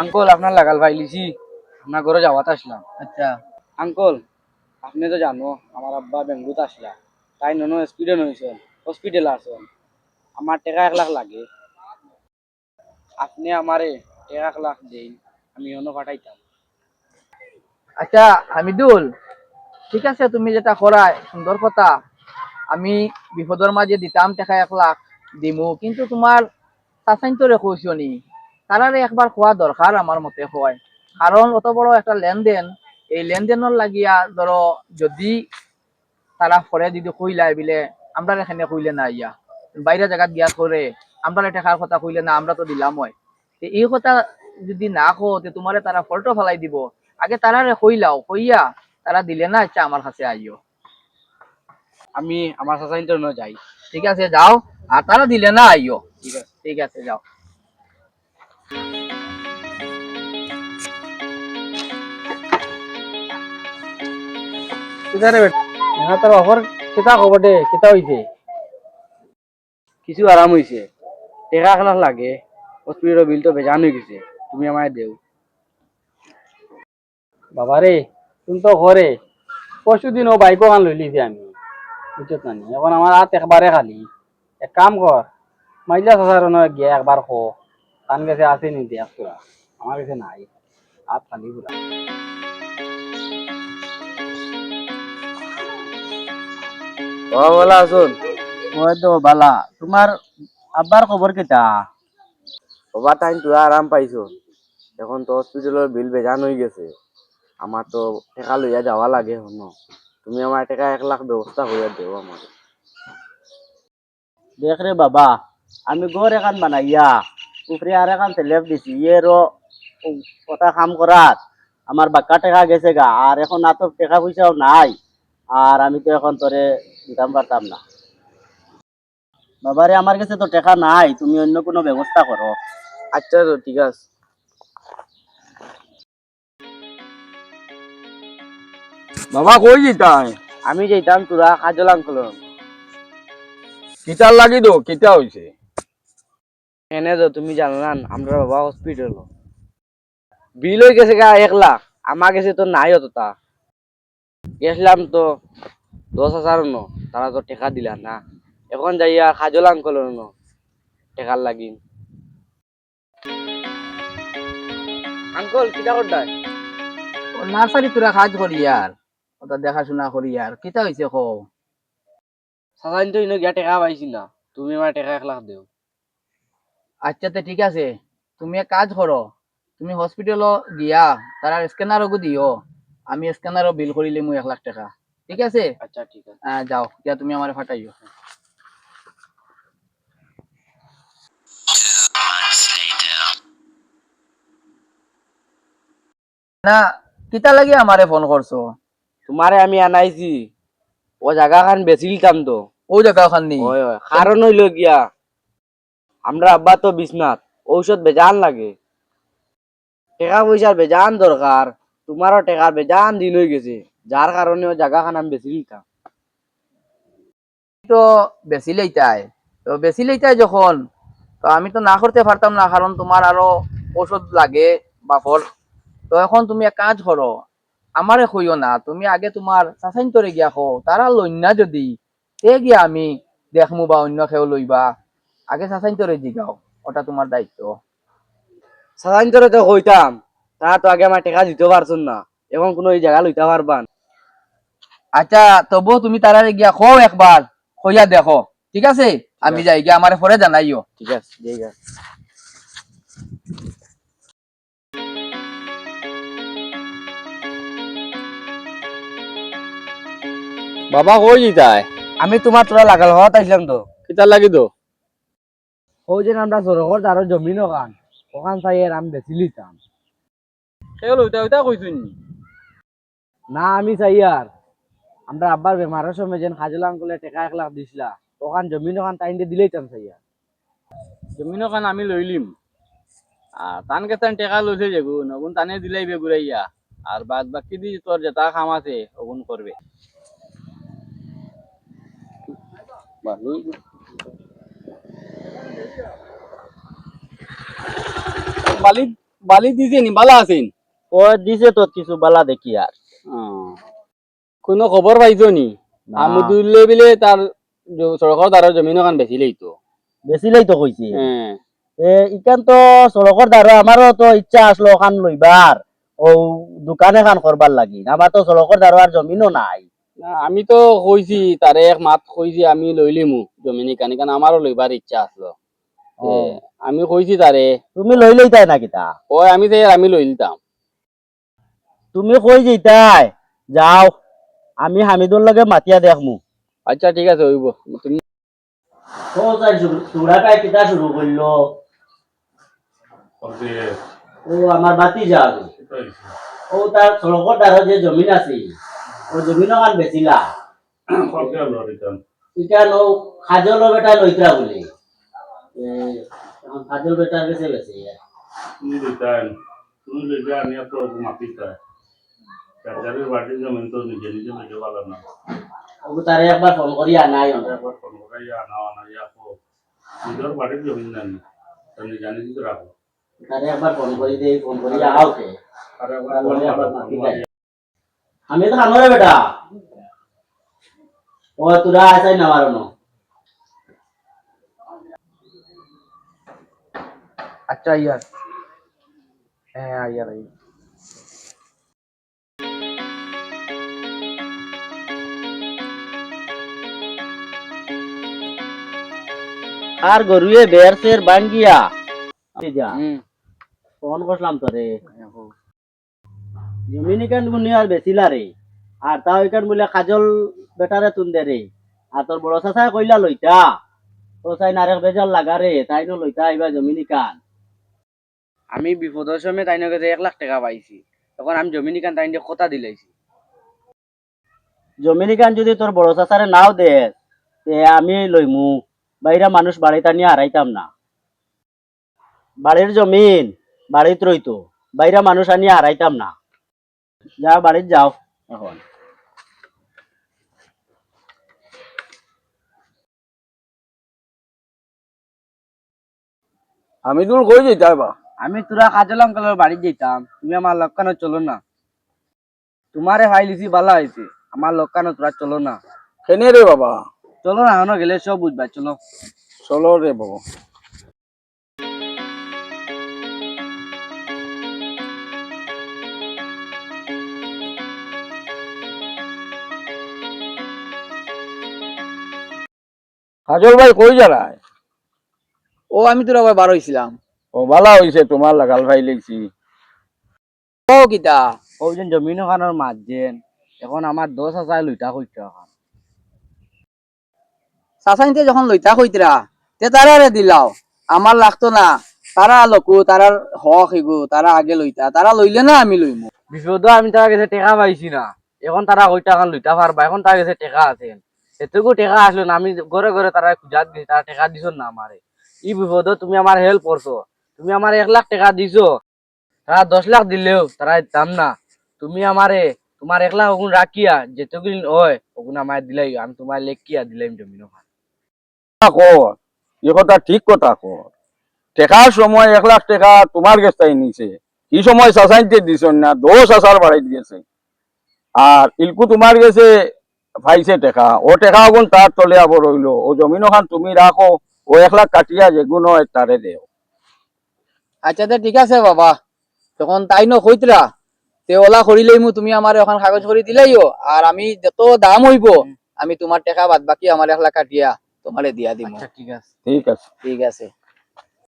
Uncle আপনার লাগাল ভাই লিছি। আপনার ঘরে যাওয়াতে আসলাম। আচ্ছা। আঙ্কল আপনি তো জানো আমার আব্বা বেঙ্গুত আসলা। তাই নন স্পিডে নইছেন হসপিটালে আছেন আমার টাকা এক লাখ লাগে। আপনি আমারে টাকা এক লাখ দিন আমি অন্য পাঠাইতাম। আচ্ছা হামিদুল ঠিক আছে তুমি যেটা করায় সুন্দর কথা। আমি বিপদর মাঝে দিতাম টাকা এক লাখ দিমু। কিন্তু তোমার চাচাইন্তরে কৈছো নি। তারারে একবার খোয়া দরকার আমার মতে হয়। কারণ অত বড় একটা লেনদেন, এই লেনদেনের লাগিয়া ধরো যদি তারা ফরে যদি কইলাই বিলে আমরা এখানে কইলে না ইয়া বাইরে জায়গাত গিয়া করে আমরা টাকার কথা কইলে না আমরা তো দিলাম হয়। এই কথা যদি না কো তোমারে তারা ফল্টো ফেলাই দিব। আগে তারারে কইলাও কইয়া তারা দিলে না আচ্ছা আমার কাছে আইও। আমি আমার ন যাই। ঠিক আছে, যাও। আর তারা দিলে না আইও। ঠিক আছে ঠিক আছে, যাও। তোর অফার কিতা খবর দে কিতা হইছে কিছু আরাম হইছে টাকা এক লাগে। হসপিটালের বিল তো বেজান হয়ে গেছে। তুমি আমায় দেও। বাবা রে তুমি তো ঘরে পরশু দিন ও বাইক কান লইলিছি আমি। বুঝছত না? এখন আমার হাত একবারে খালি। এক কাম কর মাইলা চাচার গিয়া একবার খো কান গেছে আছে নি দেখ তোরা আমার কাছে নাই। হাত খালি বাবা বলা আসুন ওই তো বালা। তোমার আব্বার খবর কেটা? বাবা তাই তুই আরাম পাইছো। এখন তো হসপিটালের বিল বেজান হয়ে গেছে। আমার তো টাকা লইয়া যাওয়া লাগে হন তুমি আমার টাকা এক লাখ ব্যবস্থা করে দেও আমার দেখ রে বাবা আমি ঘর এখান বানাইয়া। উপরে আর এখান সেলেব দিছি ইয়েরও কথা কাম করাত আমার বাক্কা টাকা গেছে গা আর এখন আর তো টাকা পয়সাও নাই। আর আমি তো এখন তোরে দিতাম পারতাম না। বাবারে আমার কাছে তো টাকা নাই তুমি অন্য কোনো ব্যবস্থা করো আচ্ছা তো ঠিক আছে। বাবা কই যেতাই। আমি যেতাম তোরা কাজল আঙ্কল কিতার লাগি দো কিতা হইছে এনে তো তুমি জানো না আমরা বাবা হসপিটাল বিল হয়ে গেছে গা এক লাখ আমার কাছে তো নাই অতটা গেছিলাম তো দশ হাজার ন তারা তো টাকা দিলা না। এখন যাইয়া কাজল আঙ্কল ন টাকার লাগিন আঙ্কল কিটা করতাই নার্সারি তোরা কাজ করি আর ওটা দেখাশোনা করি আর কিতা হয়েছে কো সাজাইন তো ইনো গিয়া টাকা পাইছি না তুমি আমার টাকা এক লাখ দেও আচ্ছা তে ঠিক আছে। তুমি এক কাজ করো। তুমি হসপিটাল গিয়া তারা স্ক্যানারও দিও আমি স্ক্যানারও বিল করিলে মুই এক লাখ টাকা। ঠিক আছে? আচ্ছা ঠিক আছে। আহ, যাও। গিয়া তুমি আমার ফাটাইও না কিতা লাগি আমারে ফোন করছ তোমারে আমি আনাইছি। ও জায়গা খান বেশি লিতাম তো ও জায়গা ওখান নি? হয় হয়। কারণ হইল গিয়া। আমরা আব্বা তো বিছনাথ ঔষধ বেজান লাগে। টাকা পয়সার বেজান দরকার তোমারও টাকার বেজান দিন হয়ে গেছে যার কারণে জায়গা খান আমি বেশি লিতাম তো বেশি লইতাই তো বেশি লইতাই যখন, তো আমি তো না করতে পারতাম না কারণ তোমার আরও ওষুধ লাগে বা ফল। তো এখন তুমি এক কাজ করো আমারে কইও না, তুমি আগে তোমার চাচাইন গিয়া খো তারা লইনা যদি, তে গিয়া আমি দেখমু বা অন্য কেউ লইবা আগে চাচাইন তরে জিগাও ওটা তোমার দায়িত্ব। সাধারণ তোরে তো কইতাম তারা তো আগে আমার টাকা দিতে পারছেন না এখন কোনো এই জায়গা লইতে পারবান। আচ্ছা তবুও তুমি তারারে গিয়া খো একবার কইয়া দেখো ঠিক আছে? আমি যাই গিয়া আমারে পরে জানাইও। ঠিক আছে ঠিক আছে বাবা কই যেতাই আমি তোমার তোরা লাগাল হওয়া তাইছিলাম তো। কিতার লাগি দো ওই যে আমরা জোরকর আরও জমিন ওখান ওখান চাই আর আমি বেশি লিতাম কেউ হইতা কইছুন না? আমি চাই আর আমরা আব্বার বেমারের সময় যেন খাজল আঙ্কুলে টাকা এক লাখ দিছিলা। ওখান জমিন ওখান টাইম দিলেই চাম চাই আর জমিন খান আমি লইলিম আর তান কে তান টেকা লইছে যেগু নগুন তানে দিলাই বেগুড়াইয়া আর বাদ বাকি দি তোর যেটা কাম আছে ওগুন করবে বালি দিছে নি বালা আছেন ও দিছে তো কিছু বালা দেখি আর। কোনো খবর পাইছো নি? না। আমুদুল্লে বিলে তার সড়কের দ্বারা জমিন ওখান বেচিলেই তো। বেচিলেই তো কইছে এ। ইকান তো সড়কর দ্বারা আমারও তো ইচ্ছা আসলো ওখান লইবার ও দোকান এখান করবার লাগি। আমার তো সড়কর দ্বারা আর জমিনও নাই। আমি তো কইছি তারে এক মাত কইছি আমি লইলিমু জমিনি কানি কারণ আমারও লইবার ইচ্ছা আসলো তে, আমি কইছি তারে তুমি লই লইতাই না কিতা ওই আমি যে আমি লই লিতাম তুমি কই যেতাই যাও আমি হামিদুর লগে মাতিয়া দেখমু। আচ্ছা ঠিক আছে হইব। তুমি চূড়াটাই কিতা শুরু করল? ও আমার বাতি যাও ও তার সড়কর দ্বারা যে জমিন আছে ও জমিন ওখান বেচিলা। ইটা নো খাজল বেটা লইতা বলে। এখন খাজল বেটার কাছে বেচে তুমি লিটান তুমি লিটা আনিয়া তো মাপিতা কাজারের বাড়ির জমিন তো নিজে নিজে নিজে ভালো না। ও তারে একবার ফোন করি আনাই একবার ফোন করাই আনা আনা ইয়া কো নিজের বাড়ির জমিন জানি তো নিজে নিজে তো রাখো তারে একবার ফোন করি দেই ফোন করি আও কে। আর একবার। আমি তো খানো রে বেটা। ও তোরা আসাই না মারনো আচ্ছা ইয়ার। হ্যাঁ ইয়ার আর গরুয়ে বের সের বাঙ্গিয়া যা। ফোন করলাম তোরে? জমিন ইকান মুনি আর বেচিলা রে? আর তাও ইকান বলে কাজল বেটারে তুন্দে রে? আর তোর বড় চাচাই কইলা লইতা। তো চাই নারেক বেজাল লাগা রে তাই লইতা এবার জমিন ইকান আমি বিপদের সময় তাই কাছে এক লাখ টাকা পাইছি। তখন আমি জমিনি কান তাই কথা দিলাইছি। জমিন ইকান যদি তোর বড় চাচারে নাও দে আমি লইমু। বাইরা মানুষ বাড়িতে নিয়ে হারাইতাম না। বাড়ির জমিন, বাড়িত রইতো। বাইরা মানুষ আনিয়ে হারাইতাম না। যা বাড়িত যাও এখন। আমি তোর কই যেতে বা আমি তোরা কাজল আঙ্কালের বাড়ি যেতাম তুমি আমার লক্কানো চলো না। তোমারে ফাইলিছি ভালো হয়েছে আমার লক্কানো তোরা চলো না। কেনে রে বাবা? চলো না এখনও গেলে সব বুঝবা চলো। চলো রে বাবা। কাজল ভাই কই যারায়? ও আমি তোরা আবার বার হইছিলাম। ও ভালা হইছে তোমার লাগাল ভাই লেগছি। ও কিতা? যে জমিন ওখানোর মাঝেন এখন আমার দশ হাজার লইটা করতে এখন। চাচাইতে যখন লইতা কইতরা তে তারা রে দিলাও। আমার লাগতো না তারা লোকু তারার হক এগু তারা আগে লইতা তারা লইলে না আমি লইমু। বিপদ আমি তার কাছে টেকা পাইছি না। এখন তারা ওই টাকা লইটা পারবা এখন তার কাছে টেকা আছে। এতটুকু টেকা আসলো না আমি ঘরে ঘরে তারা খুঁজাত দিছি তারা টেকা দিছ না আমারে ই বিপদ তুমি আমার হেল্প করছ তুমি আমার এক লাখ টাকা দিছো। তারা দশ লাখ দিলেও তারা দাম না। তুমি আমারে তোমার এক লাখ ওগুন রাখিয়া যেতগুলি হয় ওগুন আমার দিলাই। আমি তোমার লেখিয়া দিলাম এ কথা ঠিক কথা কর টেকার সময় এক লাখ টাকা তোমার কাছ নিছে। এই সময় সাসাইতে দিছ না, দোষ আসার বাড়াই দিয়েছে। আর ইলকু তোমার কাছে পাইছে টেকা। ও টেকা আগুন তার তলে আবার রইল। ও জমিন ওখান তুমি রাখো, ও এক লাখ কাটিয়া যেগুলো হয় তারে দেও। আচ্ছা তে ঠিক আছে বাবা। তখন তাই ন কইতরা তে ওলা করিলেইমু তুমি আমার ওখান কাগজ করে দিলাইও। আর আমি যত দাম হইব আমি তোমার টাকা বাদ বাকি আমার একলা কাটিয়া তোমারে দিয়া দিমু। আচ্ছা ঠিক আছে। ঠিক আছে। ঠিক আছে।